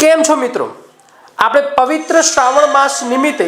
કેમ છો મિત્રો? આપણે પવિત્ર શ્રાવણ માસ નિમિત્તે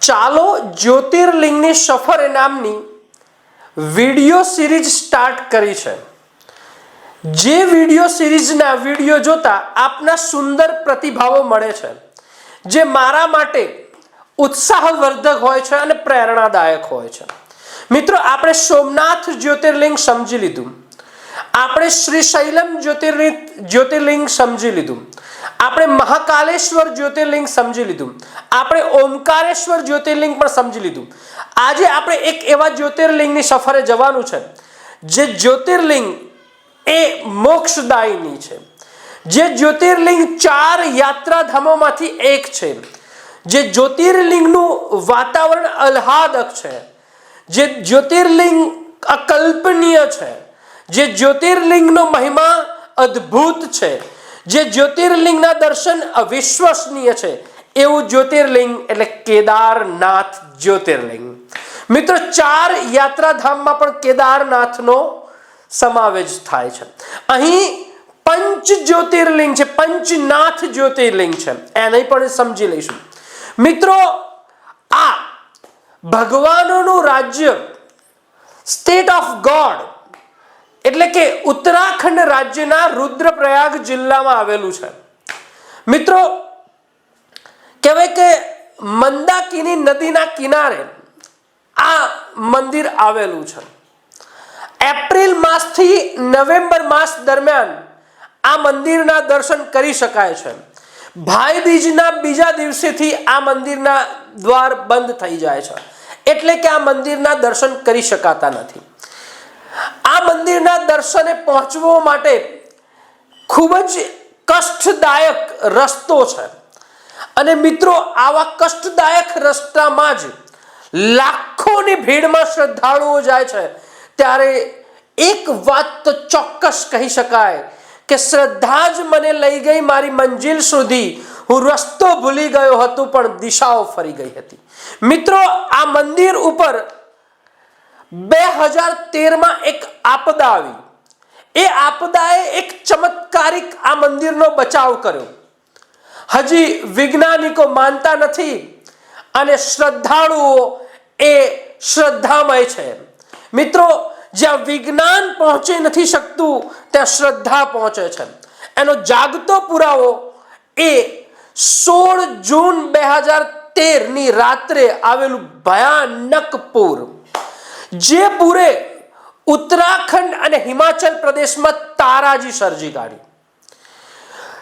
ચાલો જ્યોતિર્લિંગની સફર નામની વિડિયો સિરીઝ સ્ટાર્ટ કરી છે. જે વિડિયો સિરીઝના વીડિયો જોતા આપના સુંદર પ્રતિભાવો મળે છે, જે મારા માટે ઉત્સાહવર્ધક હોય છે અને પ્રેરણાદાયક હોય છે. મિત્રો, આપણે સોમનાથ જ્યોતિર્લિંગ સમજી લીધું. આપણે શ્રી શૈલમ જ્યોતિર્લિંગ જ્યોતિર્લિંગ સમજી લીધું. આપણે મહાકાલેશ્વર જ્યોતિર્લિંગ સમજી લીધું. આપણે ઓમકારેશ્વર જ્યોતિર્લિંગ પણ સમજી લીધું. આજે આપણે એક એવા જ્યોતિર્લિંગની સફરે જવાનું છે, જે જ્યોતિર્લિંગ એ મોક્ષદાયીની છે. જે જ્યોતિર્લિંગ ચાર યાત્રાધામોમાંથી એક છે. જે જ્યોતિર્લિંગનું વાતાવરણ આહ્લાદક છે. જે જ્યોતિર્લિંગ અકલ્પનીય છે. જે જ્યોતિર્લિંગનો મહિમા અદ્ભુત છે, જે જ્યોતિર્લિંગના દર્શન અવિશ્વસનીય છે, એવું જ્યોતિર્લિંગ એટલે કેદારનાથ જ્યોતિર્લિંગ. મિત્રો, ચાર યાત્રાધામમાં પણ કેદારનાથનો સમાવેશ થાય છે. અહીં પંચ જ્યોતિર્લિંગ છે, પંચનાથ જ્યોતિર્લિંગ છે, એને પણ સમજી લઈશું. મિત્રો, આ ભગવાનોનું રાજ્ય, સ્ટેટ ઓફ ગોડ એટલે કે ઉત્તરાખંડ રાજ્યના રુદ્રપ્રયાગ જિલ્લામાં આવેલું છે. મિત્રો, કહેવાય કે મંદાકિની નદીના કિનારે આ મંદિર આવેલું છે. એપ્રિલ માસથી નવેમ્બર માસ દરમિયાન આ મંદિરના દર્શન કરી શકાય છે. ભાઈ બીજના બીજા દિવસેથી આ મંદિરના દ્વાર બંધ થઈ જાય છે. એટલે કે આ મંદિરના દર્શન કરી શકાતા નથી. આ મંદિરના દર્શને પહોંચવા માટે ખૂબ જ કષ્ટદાયક રસ્તો છે. અને મિત્રો, આવા કષ્ટદાયક રસ્તામાં જ લાખોની ભીડમાં શ્રદ્ધાળુઓ જાય છે. ત્યારે એક વાત તો ચોક્કસ કહી શકાય કે શ્રદ્ધા જ મને લઈ ગઈ મારી મંજિલ સુધી. હું રસ્તો ભૂલી ગયો હતો, પણ દિશાઓ ફરી ગઈ હતી. મિત્રો, આ મંદિર ઉપર બે હજાર તેરમાં એક આપદા આવી. એ આપદાએ એક ચમત્કારિક આ મંદિરનો બચાવ કર્યો. હજી વૈજ્ઞાનિકો માનતા નથી અને શ્રદ્ધાળુઓ એ શ્રદ્ધામય છે. મિત્રો, જ્યાં વિજ્ઞાન પહોંચી નથી શકતું, ત્યાં શ્રદ્ધા પહોંચે છે. એનો જાગતો પુરાવો એ સોળ જૂન બે હજાર તેરની રાત્રે આવેલું ભયાનક પૂર. જે પૂરે ઉત્તરાખંડ અને હિમાચલ પ્રદેશમાં તારાજી સર્જી કાઢી.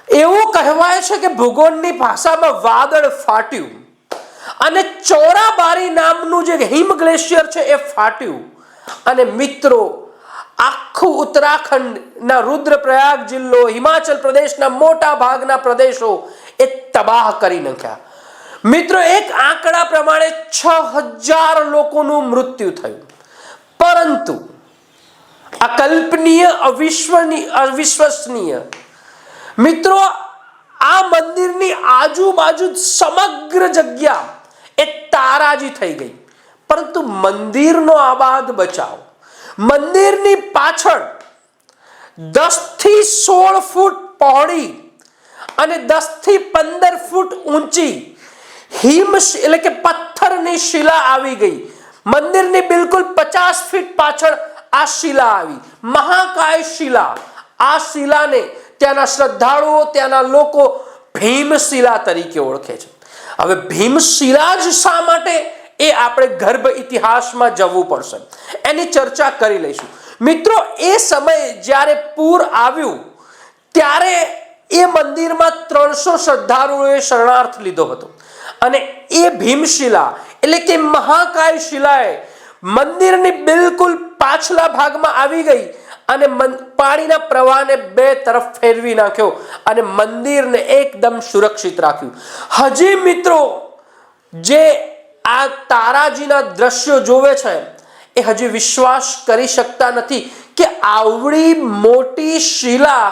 એવું કહેવાય છે કે ભૂગોળની ભાષામાં વાદળ ફાટ્યું અને ચોરાબારી નામનું જે હિમ ગ્લેશિયર છે એ ફાટ્યું. અને મિત્રો, આખું ઉત્તરાખંડના રુદ્રપ્રયાગ જિલ્લો, હિમાચલ પ્રદેશના મોટા ભાગના પ્રદેશો એ તબાહ કરી નાખ્યા. મિત્રો, એક આંકડા પ્રમાણે છ હજાર લોકોનું મૃત્યુ થયું. પરંતુ અકલ્પનીય અવિશ્વનીય અવિશ્વસનીય. મિત્રો, આ મંદિરની આજુબાજુ સમગ્ર જગ્યા એ તારાજી થઈ ગઈ. પરંતુ મંદિરનો આબાદ બચાવ. મંદિરની પાછળ દસથી સોળ ફૂટ પહોળી અને દસથી પંદર ફૂટ ઊંચી હિમ એટલે કે પથ્થરની શિલા આવી ગઈ. મંદિરની બિલકુલ પચાસ ફીટ પાછળ આ શિલા આવી. મહાકાય શિલા. આ શિલાને ત્યાંના શ્રદ્ધાળુઓ, ત્યાંના લોકો ભીમશિલા તરીકે ઓળખે છે. હવે ભીમશિલા જ શા માટે? એ આપણે ગર્ભ ઇતિહાસમાં જવું પડશે. એની ચર્ચા કરી લઈશું. મિત્રો, એ સમયે જ્યારે પૂર આવ્યું, ત્યારે એ મંદિરમાં ત્રણસો શ્રદ્ધાળુઓએ શરણાર્થ લીધો હતો. અને એ ભીમશિલા, એટલે કે મહાકાય શિલાએ મંદિરની બિલકુલ પાછલા ભાગમાં આવી ગઈ અને પાણીના પ્રવાહને બે તરફ ફેરવી નાખ્યો અને મંદિરને એકદમ સુરક્ષિત રાખ્યું. હજી મિત્રો, જે આ તારાજીના દ્રશ્યો જોવે છે, એ હજી વિશ્વાસ કરી શકતા નથી કે આવડી મોટી શિલા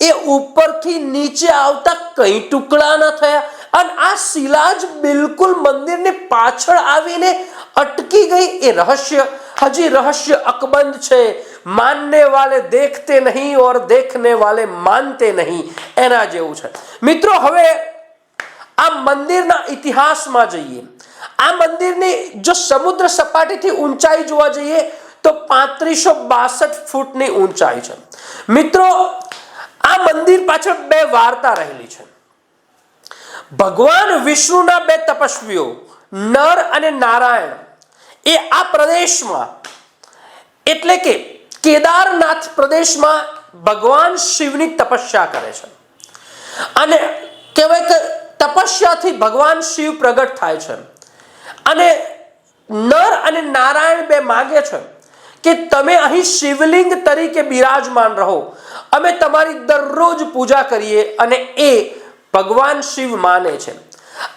એ ઉપરથી નીચે આવતા કઈ ટુકડા ન થયા. અને આ શિલા જ બિલકુલ મંદિરની પાછળ આવીને અટકી ગઈ એ રહસ્ય. હજી રહસ્ય અકબંધ છે. માનને વાલે દેખતે નહીં ઓર દેખને વાલે માનતે નહીં. એના જેવું છે. મિત્રો, હવે આ મંદિરના ઇતિહાસમાં જઈએ. આ મંદિરની જો સમુદ્ર સપાટીથી ઊંચાઈ જોવા જઈએ તો પાંત્રીસો બાસઠ ફૂટની ઊંચાઈ છે. મિત્રો આ મંદિર પાછળ બે વાર્તા રહેલી છે. ભગવાન વિષ્ણુના બે તપસ્વીઓ, નર અને નારાયણ, એ આ પ્રદેશમાં, એટલે કે કેદારનાથ પ્રદેશમાં ભગવાન શિવની તપસ્યા કરે છે. અને કહેવાય કે તપસ્યાથી ભગવાન શિવ પ્રગટ થાય છે. અને નર અને નારાયણ બે માગે છે કે તમે અહીં શિવલિંગ તરીકે બિરાજમાન રહો. અમે તમારી દરરોજ પૂજા કરીએ અને એ ભગવાન શિવ માને છે.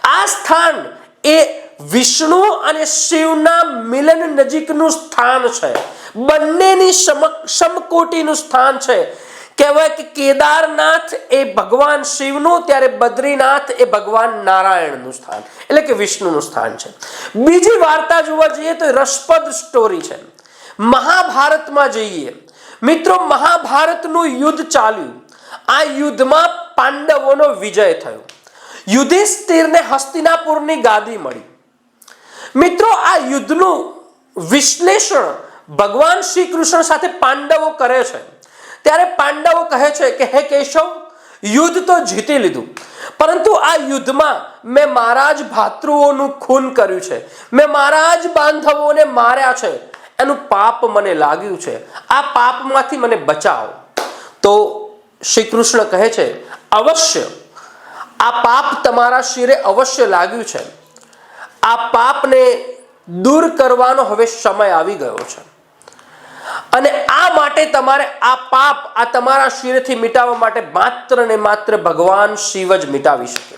આ સ્થાન એ વિષ્ણુ અને શિવના મિલન નજીકનું સ્થાન છે. બંનેની સમ- સમકોટીનું સ્થાન છે. કહેવાય કે કેદારનાથ એ ભગવાન શિવનું, ત્યારે બદ્રીનાથ એ ભગવાન નારાયણનું સ્થાન, એટલે કે વિષ્ણુનું સ્થાન છે. બીજી વાર્તા જોવા જઈએ તો રસપ્રદ સ્ટોરી છે. મહાભારતમાં જઈએ. મિત્રો, મહાભારતનું યુદ્ધ ચાલ્યું. આ યુદ્ધમાં પાંડવોનો વિજય થયો. યુધિષ્ઠિરને હસ્તિનાપુરની ગાદી મળી. મિત્રો, આ યુદ્ધનું વિશ્લેષણ ભગવાન શ્રી કૃષ્ણ સાથે પાંડવો કરે છે. ત્યારે પાંડવો કહે છે કે, હે કેશવ, યુદ્ધ તો જીતી લીધું. પરંતુ આ યુદ્ધમાં મેં મારા જ ભાતૃઓનું ખૂન કર્યું છે. મેં મારા જ બાંધવોને માર્યા છે. એનું પાપ મને લાગ્યું છે. આ પાપમાંથી મને બચાવો. તો શ્રી કૃષ્ણ કહે છે, અવશ્ય, આ પાપ તમારા શિરે અવશ્ય લાગ્યું છે. આ પાપને દૂર કરવાનો હવે સમય આવી ગયો છે. અને આ માટે તમારે આ પાપ આ તમારા શિરેથી મિટાવવા માટે માત્ર ને માત્ર ભગવાન શિવ જ મિટાવી શકે.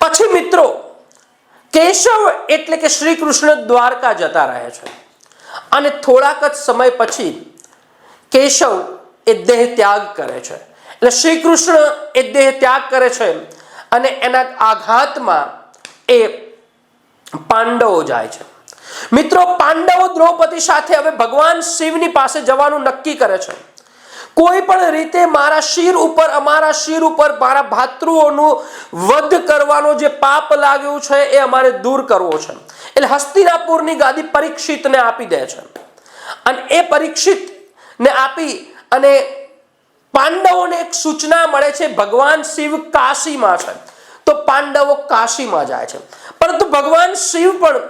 પછી મિત્રો, કેશવ એટલે કે શ્રી કૃષ્ણ દ્વારકા જતા રહે છે. અને થોડાક જ સમય પછી કેશવ એ દેહ ત્યાગ કરે છે. એટલે શ્રી કૃષ્ણ એ દેહ ત્યાગ કરે છે અને એના આઘાતમાં એ પાંડવો જાય છે. મિત્રો, પાંડવો દ્રૌપદી સાથે હવે ભગવાન શિવની પાસે જવાનું નક્કી કરે છે. કોઈ પણ રીતે મારા શિર ઉપર, અમારા શિર ઉપર, મારા ભાતૃઓનું વધ કરવાનો જે પાપ લાગ્યું છે એ અમારે દૂર કરવો છે. એટલે હસ્તિનાપુરની ગાદી પરીક્ષિતને આપી દે છે. અને એ પરીક્ષિતને આપી અને પાંડવોને એક સૂચના મળે છે, ભગવાન શિવ કાશીમાં છે. તો પાંડવો કાશીમાં જાય છે. પરંતુ ભગવાન શિવ પણ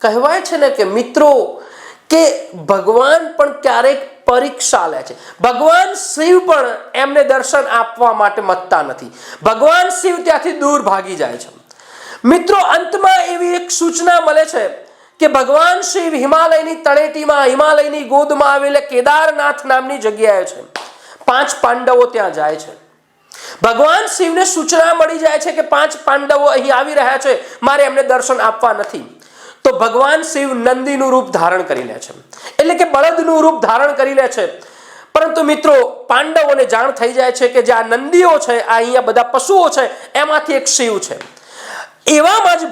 કહેવાય છે ને કે મિત્રો કે ભગવાન પણ ક્યારેક પરીક્ષા લે છે. ભગવાન શિવ પણ એમને દર્શન આપવા માટે મતતા નથી. ભગવાન શિવ ત્યાંથી દૂર ભાગી જાય છે. મિત્રો, અંતમાં એવી એક સૂચના મળે છે કે ભગવાન શિવ હિમાલયની તળેટીમાં, હિમાલયની ગોદમાં આવેલા કેદારનાથ નામની જગ્યાએ છે. પાંચ પાંડવો ત્યાં જાય છે. ભગવાન શિવને સૂચના મળી જાય છે કે પાંચ પાંડવો અહીં આવી રહ્યા છે. મારે એમને દર્શન આપવા નથી. તો ભગવાન શિવ નંદીનું રૂપ ધારણ કરી લે છે. એટલે કે બળદનું રૂપ ધારણ કરી લે છે. પરંતુ મિત્રો, પાંડવોને જાણ થઈ જાય છે કે જે આ નંદીઓ છે, આ અહીંયા બધા પશુઓ છે, એમાંથી એક શિવ છે. એવામાં જ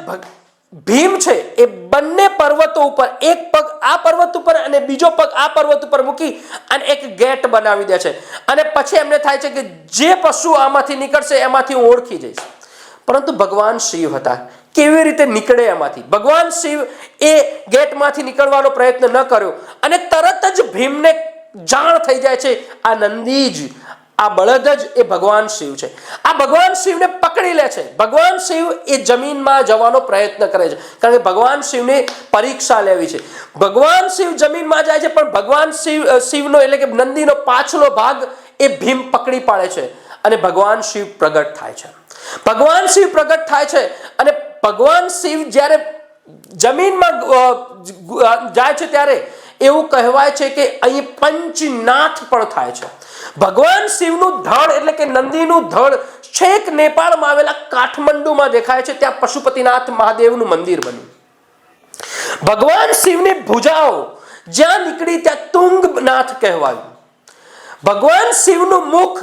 ભીમ છે, એ બંને પર્વતો ઉપર, એક પગ આ પર્વત ઉપર અને બીજો પગ આ પર્વત ઉપર મૂકી અને એક ગેટ બનાવી દે છે. અને પછી એમને થાય છે કે જે પશુ આમાંથી નીકળશે, એમાંથી હું ઓળખી જઈશ. પરંતુ ભગવાન શિવ હતા. કેવી રીતે નીકળે એમાંથી? ભગવાન શિવ એ ગેટમાંથી નીકળવાનો પ્રયત્ન ન કર્યો અને તરત જ ભીમને જાણ થઈ જાય છે, આ નંદી જ આ બળદ જ એ ભગવાન શિવ છે. આ ભગવાન શિવને પકડી લે છે. ભગવાન શિવ એ જમીનમાં જવાનો પ્રયત્ન કરે છે. કારણ કે ભગવાન શિવને પરીક્ષા લેવી છે. ભગવાન શિવ જમીનમાં જાય છે, પણ ભગવાન શિવ શિવનો એટલે કે નંદીનો પાછલો ભાગ એ ભીમ પકડી પાડે છે અને ભગવાન શિવ પ્રગટ થાય છે. ભગવાન શિવ પ્રગટ થાય છે અને ભગવાન શિવ જ્યારે જમીનમાં જાય છે ત્યારે એવું કહેવાય છે કે અહીં પંચનાથ પણ થાય છે. ભગવાન શિવનું ધડ એટલે કે નંદીનું ધડ છેક નેપાળમાં આવેલા કાઠમંડુમાં દેખાય છે, ત્યાં પશુપતિનાથ મહાદેવનું મંદિર બન્યું. ભગવાન શિવની ભુજાઓ જ્યાં નીકળી ત્યાં તુંગનાથ કહેવાયું. ભગવાન શિવનું મુખ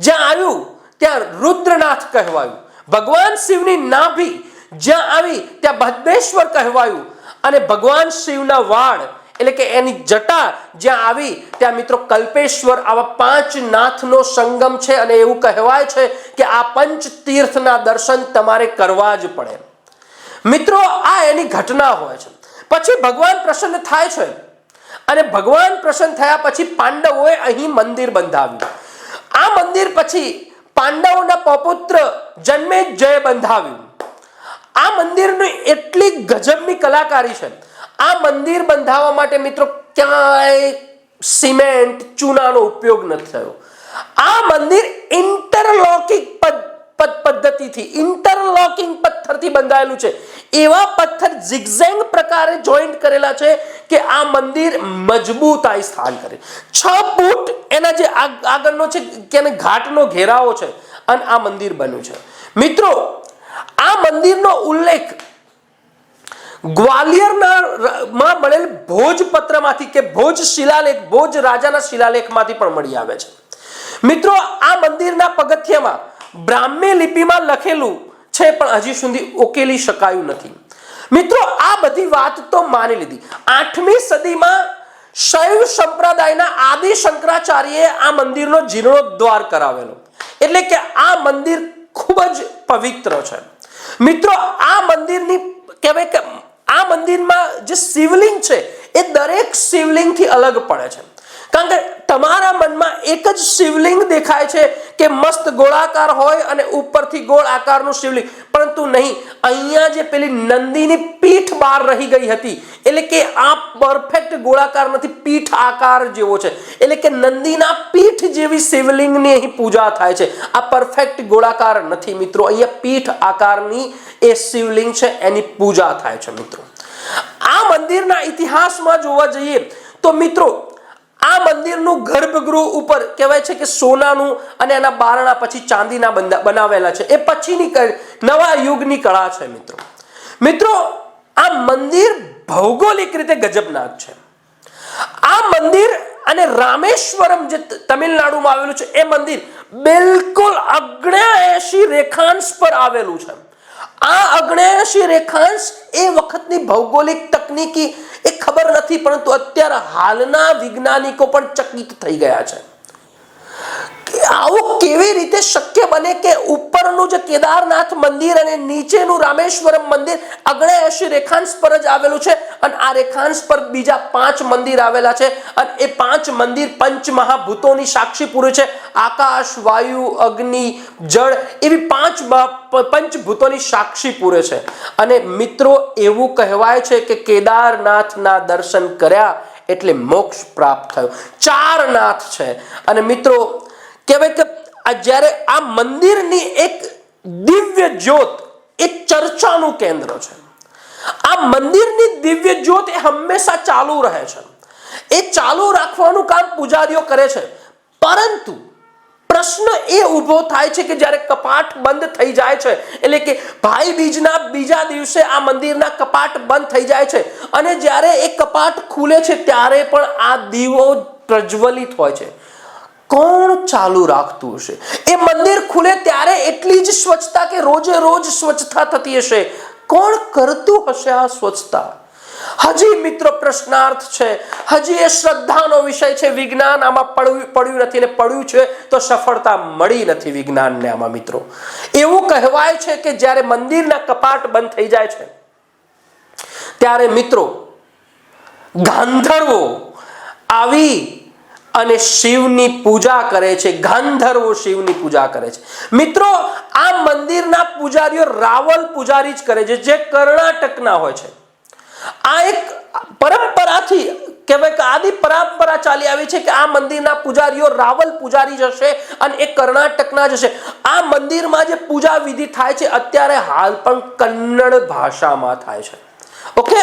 જ્યાં આવ્યું, ત્યાં રુદ્રનાથ કહેવાયું. ભગવાન શિવની નાભી જ્યાં આવી ત્યાં ભદ્રેશ્વર કહેવાયું. અને ભગવાન શિવના વાળ, એટલે કે એની જટા જ્યાં આવી, ત્યાં મિત્રો કલ્પેશ્વર આવા પાંચ નાથનો સંગમ છે અને એવું કહેવાય છે કે આ પંચ તીર્થના દર્શન તમારે કરવા જ પડે. મિત્રો, આ એની ઘટના હોય છે. પછી ભગવાન પ્રસન્ન થાય છે. અને ભગવાન પ્રસન્ન થયા પછી પાંડવોએ અહીં મંદિર બંધાવ્યું. આ મંદિર પછી પાંડવોના પૌપુત્ર જન્મે જય બંધાવ્યું. આ મંદિરની એટલી ગજબની કલાકારી છે. આ મંદિર બંધાવવા માટે મિત્રો ક્યાંય સિમેન્ટ, ચૂનાનો ઉપયોગ નથી થયો. આ મંદિર ઇન્ટરલોકિંગ પદ્ધતિથી, ઇન્ટરલોકિંગ પથ્થરથી બંધાયેલું છે. એવા પથ્થર ઝિગઝેંગ પ્રકારે જોઈન્ટ કરેલા છે કે આ મંદિર મજબૂતાઈ સ્થાન કરે. છ ફૂટ એના જે આગ- આગળનો છે, કે ઘાટનો ઘેરાવો છે અને આ મંદિર બન્યું છે. મિત્રો આ મંદિરનો ઉલ્લેખ ગ્વાલિયરના માં મળેલ ભોજપત્રમાંથી કે ભોજ શિલાલેખ, ભોજ રાજાના શિલાલેખમાંથી પણ મળી આવે છે. મિત્રો, આ મંદિરના પગથિયામાં બ્રાહ્મી લિપિમાં લખેલું છે પણ હજી સુધી ઉકેલી શકાયું નથી. મિત્રો, આ બધી વાત તો માની લીધી. આઠમી સદીમાં શૈવ સંપ્રદાયના આદિ શંકરાચાર્યએ આ મંદિરનો જીર્ણોદ્ધાર કરાવેલો. એટલે કે આ મંદિર ખૂબ જ પવિત્ર છે. મિત્રો, આ મંદિરની કહેવાય કે આ મંદિરમાં જે શિવલિંગ છે, એ દરેક શિવલિંગથી અલગ પડે છે. કારણ કે તમારા મનમાં એક જ શિવલિંગ દેખાય છે કે મસ્ત ગોળાકાર હોય અને ઉપરથી ગોળ આકારનું શિવલિંગ. પરંતુ નહીં, અહીંયા જે પેલી નંદીની પીઠ બહાર રહી ગઈ હતી, એટલે કે આ પરફેક્ટ ગોળાકાર નથી, પીઠ આકાર જેવો છે. એટલે કે નંદીના પીઠ જેવી શિવલિંગની અહીં પૂજા થાય છે. આ પરફેક્ટ ગોળાકાર નથી મિત્રો, અહીંયા પીઠ આકારની એ શિવલિંગ છે, એની પૂજા થાય છે મિત્રો. આ મંદિરના ઇતિહાસમાં જોવા જઈએ તો મિત્રો આ મંદિરનું ગર્ભગૃહ ઉપર કહેવાય છે કે સોનાનું અને એના બારણા પછી ચાંદીના બનાવેલા છે. એ પછીની નવા યુગની કળા છે મિત્રો. મિત્રો, આ મંદિર ભૌગોલિક રીતે ગજબનાક છે. આ મંદિર અને રામેશ્વરમ જે તમિલનાડુમાં આવેલું છે, એ મંદિર બિલકુલ અગ્નેશી રેખાંશ પર આવેલું છે. આ અગ્નેશી રેખાંશ એ વખતની ભૌગોલિક તકનીકી એ ખબર નથી પરંતુ અત્યારે હાલના વૈજ્ઞાનિકો પણ ચકિત થઈ ગયા છે. આવું કેવી રીતે શક્ય બને કે ઉપરનું જે કેદારનાથ મંદિર અને નીચેનું રામેશ્વરમ મંદિર અગ્નેયશી રેખાંશ પર જ આવેલું છે અને આ રેખાંશ પર બીજા પાંચ મંદિર આવેલા છે અને એ પાંચ મંદિર પંચ મહાભૂતોની સાક્ષી પૂરે છે. આકાશ, વાયુ, અગ્નિ, જળ એવી પાંચ પંચભૂતોની સાક્ષી પૂરે છે. અને મિત્રો, એવું કહેવાય છે કે કેદારનાથના દર્શન કર્યા એટલે મોક્ષ પ્રાપ્ત થયો. ચાર નાથ છે. અને મિત્રો કે આ જ્યારે આ મંદિરની એક દિવ્ય જ્યોત એ ચર્ચાનું કેન્દ્ર છે. આ મંદિરની દિવ્ય જ્યોત એ હંમેશા ચાલુ રહે છે. એ ચાલુ રાખવાનું કામ પૂજારીઓ કરે છે. પરંતુ પ્રશ્ન એ ઊભો થાય છે કે જ્યારે કપાટ બંધ થઈ જાય છે, એટલે કે ભાઈ બીજના બીજા દિવસે આ મંદિરના કપાટ બંધ થઈ જાય છે અને જ્યારે એ કપાટ ખુલે છે, ત્યારે પણ આ દીવો પ્રજ્વલિત હોય છે. કોણ ચાલુ રાખતું હશે? એ મંદિર ખુલે ત્યારે એટલી જ સ્વચ્છતા કે રોજે રોજ સ્વચ્છતા થતી હશે? કોણ કરતું હશે આ સ્વચ્છતા? હજી મિત્રો પ્રશ્નાર્થ છે. હજી એ શ્રદ્ધાનો વિષય છે. વિજ્ઞાન આમાં પડ્યું પડ્યું નથી ને પડ્યું છે તો સફળતા મળી નથી વિજ્ઞાનને આમાં મિત્રો. એવું કહેવાય છે કે જ્યારે મંદિરના કપાટ બંધ થઈ જાય છે, ત્યારે મિત્રો ગાંધર્વો આવી અને શિવની પૂજા કરે છે, ગાંધર્વો શિવની પૂજા કરે છે. મિત્રો, આ મંદિરના પૂજારીઓ રાવલ પૂજારી જ કરે છે, જે કર્ણાટકના હોય છે. આ એક પરંપરાથી કહેવાય કે આદિ પરંપરા ચાલી આવી છે કે આ મંદિરના પૂજારીઓ રાવલ પૂજારી જ હશે અને એ કર્ણાટકના જ હશે. આ મંદિરમાં જે પૂજા વિધિ થાય છે, અત્યારે હાલ પણ કન્નડ ભાષામાં થાય છે. ઓકે?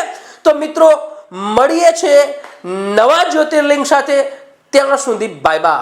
તો મિત્રો, મળીએ છે નવા જ્યોતિર્લિંગ સાથે. ત્યાં સુધી બાય બાય